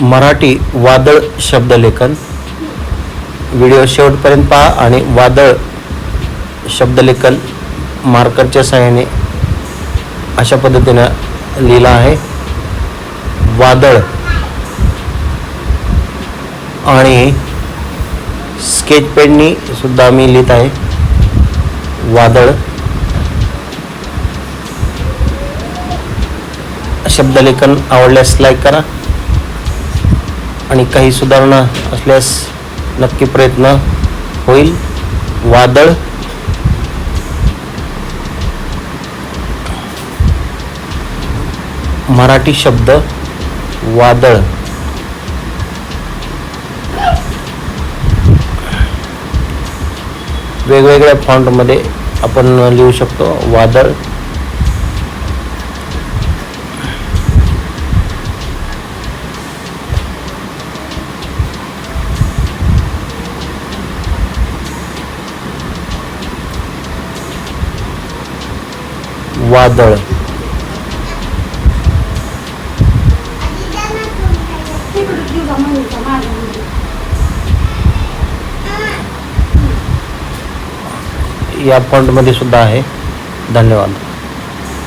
मराठी वादळ शब्दलेखन व्हिडिओ शेवटपर्यंत पहा आणि वादळ शब्दलेखन मार्करच्या सहाय्याने अशा पद्धतीनं लिहिलं आहे. वादळ आणि स्केच पेननी सुद्धा मी लिहित आहे. वादळ शब्दलेखन आवडल्यास लाईक करा. आणि काही सुधारणा असल्यास नक्की प्रयत्न होईल. वादळ. मराठी शब्द वादळ. वेगवेगळ्या फॉन्टमध्ये आपण लिहू शकतो वादळ. वादळ. या फॉन्टमध्ये सुद्धा आहे. धन्यवाद.